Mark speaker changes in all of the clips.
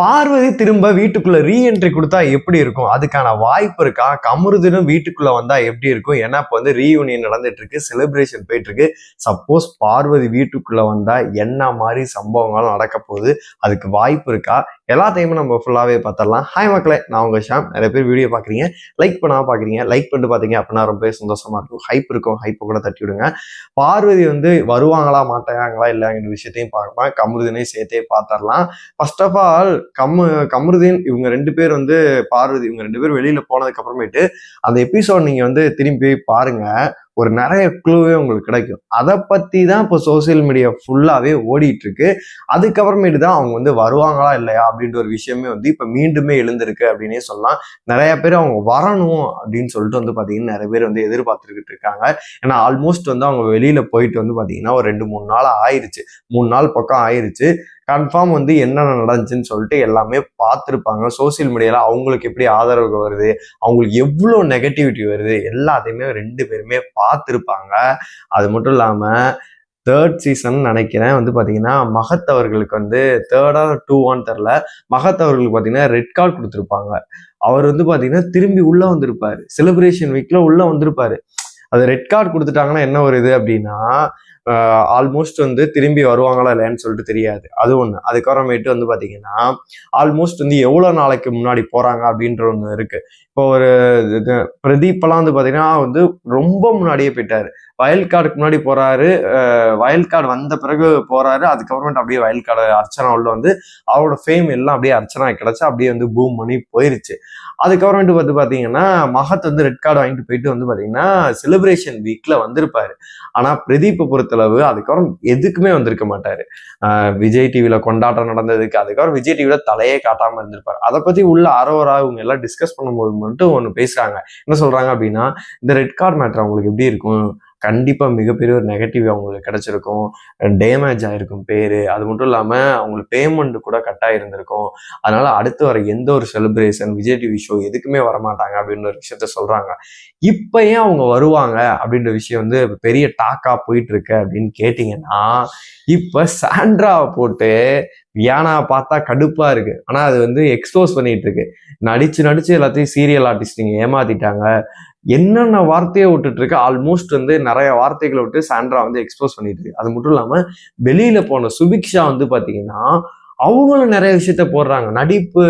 Speaker 1: பார்வதி திரும்ப வீட்டுக்குள்ள ரீஎன்ட்ரி கொடுத்தா எப்படி இருக்கும்? அதுக்கான வாய்ப்பு இருக்கா? கமருதினும் வீட்டுக்குள்ள வந்தா எப்படி இருக்கும்? ஏன்னா இப்போ வந்து ரீயூனியன் நடந்துட்டு இருக்கு செலிப்ரேஷன் போயிட்டு இருக்கு. சப்போஸ் பார்வதி வீட்டுக்குள்ள வந்தா என்ன மாதிரி சம்பவங்கள் நடக்க போகுது? அதுக்கு வாய்ப்பு இருக்கா? எல்லாத்தையுமே நம்ம ஃபுல்லாகவே பார்த்துடலாம். ஹாய் மக்களே நான் உங்கள் ஷாம். நிறைய பேர் வீடியோ பார்க்குறீங்க. லைக் பண்ணால் பார்க்குறீங்க. லைக் பண்ணிட்டு பார்த்தீங்க அப்படின்னா ரொம்ப சந்தோஷமாக இருக்கும். ஹைப் இருக்கும். ஹைப்பை கூட தட்டி விடுங்க. பார்வதி வந்து வருவாங்களா மாட்டாங்களா இல்லைங்கிற விஷயத்தையும் பார்க்கலாம். கமருதினையும் சேர்த்தே பார்த்துடலாம். ஃபர்ஸ்ட் ஆஃப் ஆல் கம்மு கமருதீன் இவங்க ரெண்டு பேர் வந்து பார்வதி இவங்க ரெண்டு பேர் வெளியில் போனதுக்கப்புறமேட்டு அந்த எபிசோட் நீங்கள் வந்து திரும்பி பாருங்கள் ஒரு நிறைய க்ளூவே உங்களுக்கு கிடைக்கும். அதை பத்தி தான் இப்போ சோசியல் மீடியா ஃபுல்லாவே ஓடிட்டு இருக்கு அதுக்கப்புறமேட்டு தான் அவங்க வந்து வருவாங்களா இல்லையா அப்படின்ற ஒரு விஷயமே வந்து இப்போ மீண்டுமே எழுந்திருக்கு அப்படின்னே சொல்லலாம். நிறைய பேர் அவங்க வரணும் அப்படின்னு சொல்லிட்டு வந்து பாத்தீங்கன்னா நிறைய பேர் வந்து எதிர்பார்த்துக்கிட்டு இருக்காங்க. ஏன்னா ஆல்மோஸ்ட் வந்து அவங்க வெளியில போயிட்டு வந்து பாத்தீங்கன்னா ஒரு ரெண்டு மூணு நாள் ஆயிருச்சு. மூணு நாள் பக்கம் ஆயிருச்சு. கன்ஃபார்ம் வந்து என்னென்ன நடந்துச்சுன்னு சொல்லிட்டு எல்லாமே பார்த்துருப்பாங்க. சோசியல் மீடியாவில் அவங்களுக்கு எப்படி ஆதரவு வருது அவங்களுக்கு எவ்வளோ நெகட்டிவிட்டி வருது எல்லாத்தையுமே ரெண்டு பேருமே பார்த்துருப்பாங்க. அது மட்டும் இல்லாமல் தேர்ட் சீசன் நினைக்கிறேன். வந்து பார்த்தீங்கன்னா மகத் அவர்களுக்கு வந்து தேர்டா டூவான்னு தெரில மகத் அவர்களுக்கு பார்த்தீங்கன்னா ரெட் கார்டு கொடுத்துருப்பாங்க. அவர் வந்து பார்த்தீங்கன்னா திரும்பி உள்ளே வந்திருப்பார். செலிப்ரேஷன் வீக்கில் உள்ளே வந்திருப்பாரு. அது ரெட் கார்டு கொடுத்துட்டாங்கன்னா என்ன ஒரு இது அப்படின்னா ஆல்மோஸ்ட் வந்து திரும்பி வருவாங்களா இல்லையான்னு சொல்லிட்டு தெரியாது. அது ஒன்று அதுக்கப்புறமேட்டு வந்து பார்த்தீங்கன்னா ஆல்மோஸ்ட் வந்து எவ்வளோ நாளைக்கு முன்னாடி போகிறாங்க அப்படின்ற ஒன்று இருக்கு. இப்போ ஒரு பிரதீப்பெல்லாம் பிரதீப்லாம் வந்து பார்த்தீங்கன்னா வந்து ரொம்ப முன்னாடியே போயிட்டாரு. வயல் கார்டுக்கு முன்னாடி போறாரு. வயல் கார்டு வந்த பிறகு போறாரு. அதுக்கப்புறமேட்டு அப்படியே வயல் கார்டு அர்ச்சனா உள்ள வந்து அவரோட ஃபேம் எல்லாம் அப்படியே அர்ச்சனா கிடைச்சு அப்படியே வந்து பூம் பண்ணி போயிருச்சு. அதுக்கப்புறமேட்டு வந்து பார்த்தீங்கன்னா மகத் வந்து ரெட் கார்டு வாங்கிட்டு போயிட்டு வந்து பார்த்தீங்கன்னா செலிப்ரேஷன் வீக்ல வந்திருப்பாரு. ஆனா பிரதீப்பை பொறுத்தளவு அதுக்கப்புறம் எதுக்குமே வந்திருக்க மாட்டாரு. விஜய் டிவியில கொண்டாட்டம் நடந்ததுக்கு அதுக்கப்புறம் விஜய் டிவியில தலையே காட்டாம இருந்திருப்பாரு. அதை பத்தி உள்ள அரோரா இவங்க எல்லாம் டிஸ்கஸ் பண்ணும்போது மட்டும் ஒன்று பேசுறாங்க. என்ன சொல்றாங்க அப்படின்னா இந்த ரெட் கார்டு மேட்ரு அவங்களுக்கு எப்படி இருக்கும்? கண்டிப்பாக மிகப்பெரிய ஒரு நெகட்டிவ் அவங்களுக்கு கிடச்சிருக்கும். டேமேஜ் ஆகிருக்கும் பேர். அது மட்டும் இல்லாமல் அவங்களுக்கு பேமெண்ட் கூட கட் ஆகிருந்திருக்கும் அதனால் அடுத்து வர எந்த ஒரு செலிப்ரேஷன் விஜய் டிவி ஷோ எதுக்குமே வரமாட்டாங்க அப்படின்னு ஒரு விஷயத்த சொல்கிறாங்க இப்போ ஏன் அவங்க வருவாங்க அப்படின்ற விஷயம் வந்து பெரிய டாக்காக போயிட்டுருக்கு அப்படின்னு கேட்டிங்கன்னா இப்போ சாண்ட்ராவை போட்டு வியானா பார்த்தா கடுப்பா இருக்கு. ஆனா அது வந்து எக்ஸ்போஸ் பண்ணிட்டு இருக்கு நடிச்சு நடிச்சு எல்லாத்தையும் சீரியல் ஆர்டிஸ்ட் நீங்க ஏமாத்திட்டாங்க. என்னென்ன வார்த்தையை விட்டுட்டு இருக்கு ஆல்மோஸ்ட் வந்து நிறைய வார்த்தைகளை விட்டு சாண்ட்ரா வந்து எக்ஸ்போஸ் பண்ணிட்டு இருக்கு அது மட்டும் இல்லாம வெளியில போன சுபிக்ஷா வந்து பாத்தீங்கன்னா அவங்களும் நிறைய விஷயத்த போடுறாங்க. நடிப்பு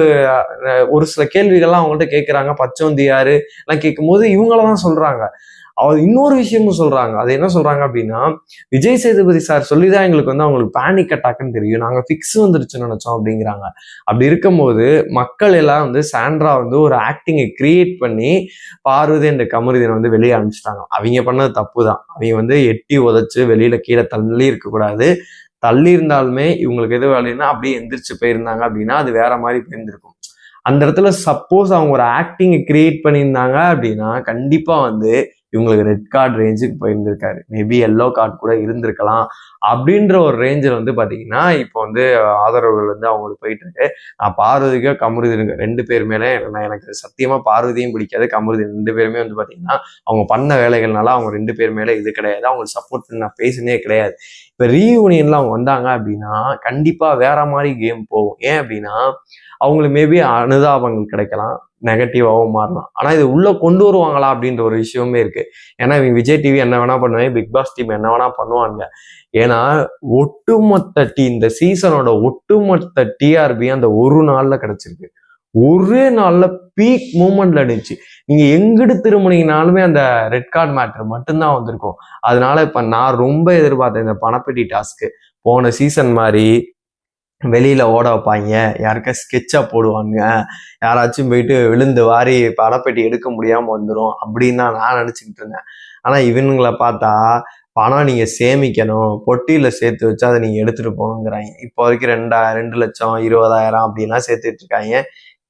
Speaker 1: ஒரு சில கேள்விகள்லாம் அவங்கள்ட்ட கேட்குறாங்க பச்சோந்தி யாரு? எல்லாம் கேட்கும் போது இவங்களதான் சொல்றாங்க. அவர் இன்னொரு விஷயமும் சொல்றாங்க. அது என்ன சொல்றாங்க அப்படின்னா விஜய் சேதுபதி சார் சொல்லிதான் எங்களுக்கு வந்து அவங்களுக்கு பேனிக் அட்டாக்னு தெரியும். நாங்க ஃபிக்ஸ் வந்துருச்சுன்னு நினைச்சோம் அப்படிங்கிறாங்க. அப்படி இருக்கும்போது மக்கள் எல்லாம் வந்து சாண்ட்ரா வந்து ஒரு ஆக்டிங்கை கிரியேட் பண்ணி பார்வதி என்ற கமருதினை வந்து வெளியே அனுப்பிச்சிட்டாங்க. அவங்க பண்ணது தப்பு தான் அவங்க வந்து எட்டி உதச்சு வெளியில கீழே தள்ளி இருக்கக்கூடாது தள்ளி இருந்தாலுமே இவங்களுக்கு எது வேலைன்னா அப்படியே எந்திரிச்சு போயிருந்தாங்க அப்படின்னா அது வேற மாதிரி போயிருந்திருக்கும். அந்த இடத்துல சப்போஸ் அவங்க ஒரு ஆக்டிங்கை கிரியேட் பண்ணியிருந்தாங்க அப்படின்னா கண்டிப்பாக வந்து இவங்களுக்கு ரெட் கார்டு ரேஞ்சுக்கு போயிருந்திருக்காரு. மேபி எல்லோ கார்டு கூட இருந்திருக்கலாம். அப்படின்ற ஒரு ரேஞ்சில் வந்து பார்த்தீங்கன்னா இப்போ வந்து ஆதரவுகள் வந்து அவங்களுக்கு போயிட்டு இருக்கு நான் பார்வதிக்கோ கமருதி ரெண்டு பேர் மேலே நான் எனக்கு சத்தியமாக பார்வதியும் பிடிக்காது கமருதி ரெண்டு பேருமே வந்து பார்த்தீங்கன்னா அவங்க பண்ண வேலைகள்னால அவங்க ரெண்டு பேர் மேலே இது கிடையாது. அவங்களுக்கு சப்போர்ட் பண்ணி நான் பேசினே கிடையாது. இப்போ ரீயூனியன்ல அவங்க வந்தாங்க அப்படின்னா கண்டிப்பாக வேற மாதிரி கேம் போகும். ஏன் அப்படின்னா அவங்களுக்கு மேபி அனுதாபங்கள் கிடைக்கலாம். நெகட்டிவாகவும் மாறலாம். ஆனால் இது உள்ளே கொண்டு வருவாங்களா அப்படின்ற ஒரு விஷயமே இருக்குது ஏன்னா இவங்க விஜய் டிவி என்ன வேணால் பண்ணுவேன் பிக் பாஸ் டீம் என்ன வேணால் பண்ணுவாங்க ஏன்னா ஒட்டுமொத்த டீ இந்த சீசனோட ஒட்டுமொத்த டிஆர்பி அந்த ஒரு நாளில் கிடச்சிருக்கு. ஒரே நாளில் பீக் மூமெண்ட்ல இருந்துச்சு. நீங்கள் எங்கிட்டு திரும்பினீங்கனாலுமே அந்த ரெட் கார்டு மேட்ரு மட்டும்தான் வந்திருக்கும். அதனால இப்போ நான் ரொம்ப எதிர்பார்த்தேன் இந்த பணப்பெட்டி டாஸ்க்கு போன சீசன் மாதிரி வெளியில் ஓட வைப்பாங்க. யாருக்கா ஸ்கெட்சாக போடுவாங்க. யாராச்சும் போயிட்டு விழுந்து வாரி படப்பெட்டி எடுக்க முடியாமல் வந்துடும் அப்படின்னு தான் நான் நினச்சிக்கிட்டு இருந்தேன். ஆனால் இவனுங்களை பார்த்தா பணம் நீங்கள் சேமிக்கணும் பொட்டியில் சேர்த்து வச்சு அதை நீங்கள் எடுத்துகிட்டு போகணுங்கிறாங்க. இப்போ வரைக்கும் ரெண்டா ரெண்டு லட்சம் இருபதாயிரம் அப்படின்லாம் சேர்த்துட்டு இருக்காங்க.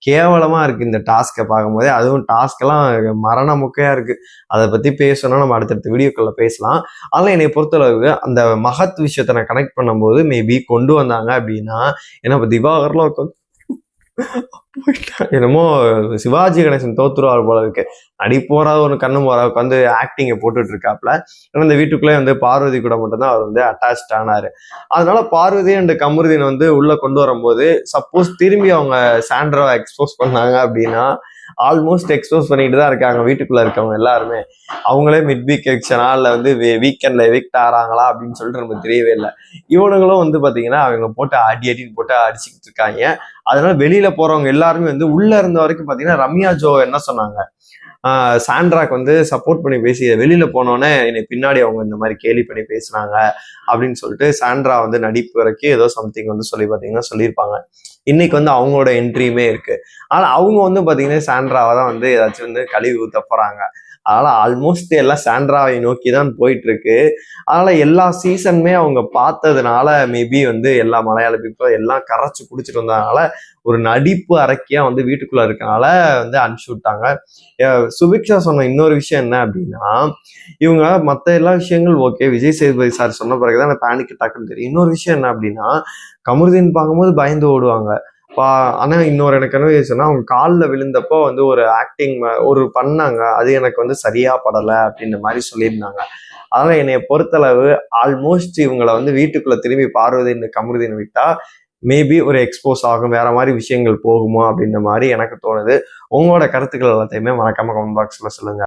Speaker 1: கேவலமாக இருக்குது இந்த டாஸ்க்கை பார்க்கும்போதே. அதுவும் டாஸ்க்கெல்லாம் மரண முக்கையா இருக்குது அதை பற்றி பேசணும்னா நம்ம அடுத்தடுத்த வீடியோக்களில் பேசலாம். ஆனால் என்னை பொறுத்தளவுக்கு அந்த மகத் விஷயத்தை நான் கனெக்ட் பண்ணும்போது மேபி கொண்டு வந்தாங்க அப்படின்னா ஏன்னா இப்போ திவாகர்லாம் உட்காந்து என்னமோ சிவாஜி கணேசன் தோத்துருவார் போல இருக்கு. நடிப்போரா ஒரு கண்ணு போறா உட்காந்து ஆக்டிங்கை போட்டுட்டு இருக்காப்ல ஏன்னா இந்த வீட்டுக்குள்ளே வந்து பார்வதி கூட மட்டும்தான் அவர் வந்து அட்டாச் ஆனாரு. அதனால பார்வதி அண்ட் கமருதீன் வந்து உள்ள கொண்டு வரும்போது சப்போஸ் திரும்பி அவங்க சாண்ட்ராவை எக்ஸ்போஸ் பண்ணாங்க அப்படின்னா ஆல்மோஸ்ட் எக்ஸ்போஸ் பண்ணிட்டு தான் இருக்காங்க வீட்டுக்குள்ள இருக்கவங்க எல்லாருமே. அவங்களே மிட் வீக் எக்ஷனா இல்ல வந்து வீக்கெண்ட்ல எவிக்ட் ஆறாங்களா அப்படின்னு சொல்லிட்டு நமக்கு தெரியவே இல்லை. இவனுங்களும் வந்து பாத்தீங்கன்னா அவங்க போட்டு அடி அடின்னு போட்டு அடிச்சுக்கிட்டு இருக்காங்க. அதனால வெளியில போறவங்க எல்லாருமே வந்து உள்ள இருந்த வரைக்கும் பாத்தீங்கன்னா ரம்யா ஜோ என்ன சொன்னாங்க? சாண்ட்ராக் வந்து சப்போர்ட் பண்ணி பேசி வெளியில போனோடனே என்னை பின்னாடி அவங்க இந்த மாதிரி கேலி பண்ணி பேசுனாங்க அப்படின்னு சொல்லிட்டு சாண்ட்ரா வந்து நடிப்பு வரைக்கும் ஏதோ சம்திங் வந்து சொல்லி பார்த்தீங்கன்னா சொல்லியிருப்பாங்க. இன்னைக்கு வந்து அவங்களோட என்ட்ரியுமே இருக்கு. ஆனா அவங்க வந்து பாத்தீங்கன்னா சாண்ட்ராவை தான் வந்து ஏதாச்சும் வந்து கழுவி ஊத்த போறாங்க. அதனால ஆல்மோஸ்ட் எல்லாம் சாண்ட்ராவை நோக்கி தான் போயிட்டு இருக்கு அதனால எல்லா சீசனுமே அவங்க பார்த்ததுனால மேபி வந்து எல்லா மலையாள பீப்புளும் எல்லாம் கரைச்சு குடிச்சிட்டு வந்ததுனால ஒரு நடிப்பு அரக்கியா வந்து வீட்டுக்குள்ள இருக்கனால வந்து அனுப்பிச்சு விட்டாங்க. சுபிக்ஷா சொன்ன இன்னொரு விஷயம் என்ன அப்படின்னா இவங்க மற்ற எல்லா விஷயங்கள் ஓகே விஜய் சேதுபதி சார் சொன்ன பிறகுதான் பேனிக் டக்குன்னு தெரியும். இன்னொரு விஷயம் என்ன அப்படின்னா கமருதீன் பார்க்கும்போது பயந்து ஓடுவாங்க. பா ஆனால் இன்னொரு எனக்கு என்ன சொன்னா அவங்க காலில் விழுந்தப்போ வந்து ஒரு ஆக்டிங் ஒரு பண்ணாங்க. அது எனக்கு வந்து சரியாக படலை அப்படின்ற மாதிரி சொல்லியிருந்தாங்க. அதனால் என்னைய பொறுத்தளவு ஆல்மோஸ்ட் இவங்களை வந்து வீட்டுக்குள்ளே திரும்பி பார்வதின்னு கமருதீன் விட்டால் மேபி ஒரு எக்ஸ்போஸ் ஆகும். வேற மாதிரி விஷயங்கள் போகுமோ அப்படின்ற மாதிரி எனக்கு தோணுது. உங்களோட கருத்துக்கள் எல்லாத்தையுமே மறக்காம கமெண்ட் பாக்ஸில் சொல்லுங்கள்